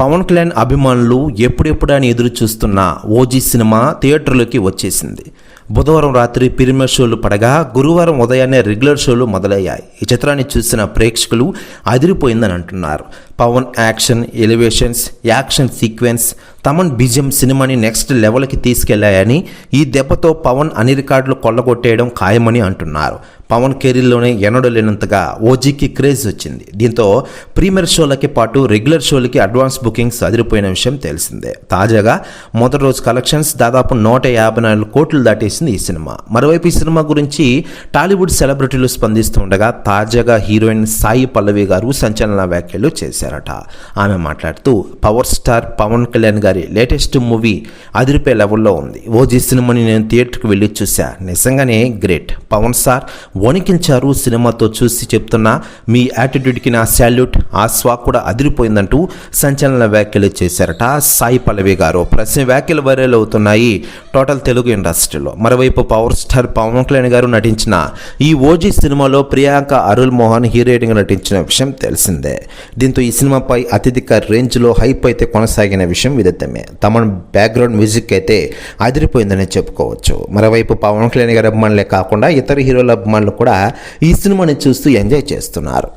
పవన్ కళ్యాణ్ అభిమానులు ఎప్పుడెప్పుడని ఎదురు చూస్తున్న ఓజీ సినిమా థియేటర్లోకి వచ్చేసింది. బుధవారం రాత్రి ప్రీమియర్ షోలు పడగా గురువారం ఉదయాన్నే రెగ్యులర్ షోలు మొదలయ్యాయి. ఈ చిత్రాన్ని చూసిన ప్రేక్షకులు అదిరిపోయిందని అంటున్నారు. Pawan action elevations action sequence Thaman బిజం సినిమాని నెక్స్ట్ లెవెల్కి తీసుకెళ్ళాయని ఈ దెబ్బతో పవన్ అన్ని రికార్డులు కొల్లగొట్టేయడం ఖాయమని అంటున్నారు. పవన్ కెరీర్లోనే ఎన్నడూ లేనంతగా ఓజీకి క్రేజ్ వచ్చింది. దీంతో ప్రీమియర్ షోలకి పాటు రెగ్యులర్ షోలకి అడ్వాన్స్ బుకింగ్స్ అదిరిపోయిన విషయం తెలిసిందే. తాజాగా మొదటి రోజు కలెక్షన్స్ దాదాపు నూట యాభై నాలుగు కోట్లు దాటేసి చేసింది ఈ సినిమా. మరోవైపు ఈ సినిమా గురించి టాలీవుడ్ సెలబ్రిటీలు స్పందిస్తుండగా తాజాగా హీరోయిన్ సాయి పల్లవి గారు సంచలన వ్యాఖ్యలు చేశారట. ఆమె మాట్లాడుతూ పవర్ స్టార్ పవన్ కళ్యాణ్ గారి లేటెస్ట్ మూవీ అదిరిపే లెవెల్లో ఉంది. ఓజీ సినిమాని నేను థియేటర్కి వెళ్ళి చూశా. నిజంగానే గ్రేట్. పవన్ సార్ వణికించారు సినిమాతో చూసి చెప్తున్నా మీ యాటిట్యూడ్కి నా శాల్యూట్. ఆ స్వా కూడా అదిరిపోయిందంటూ సంచలన వ్యాఖ్యలు చేశారట సాయి పల్లవి గారు. ప్రశ్న వ్యాఖ్యలు వైరల్ అవుతున్నాయి. టోటల్ తెలుగు ఇండస్ట్రీలో. మరోవైపు పవర్ స్టార్ పవన్ కళ్యాణ్ గారు నటించిన ఈ ఓజీ సినిమాలో ప్రియాంక అరుల్ మోహన్ హీరోయిన్గా నటించిన విషయం తెలిసిందే. దీంతో ఈ సినిమాపై అత్యధిక రేంజ్లో హైప్ అయితే కొనసాగిన విషయం విదితమే తమన్ బ్యాక్గ్రౌండ్ మ్యూజిక్ అయితే అదిరిపోయిందని చెప్పుకోవచ్చు. మరోవైపు పవన్ కళ్యాణ్ గారి అభిమానులే కాకుండా ఇతర హీరోల అభిమానులు కూడా ఈ సినిమాని చూస్తూ ఎంజాయ్ చేస్తున్నారు.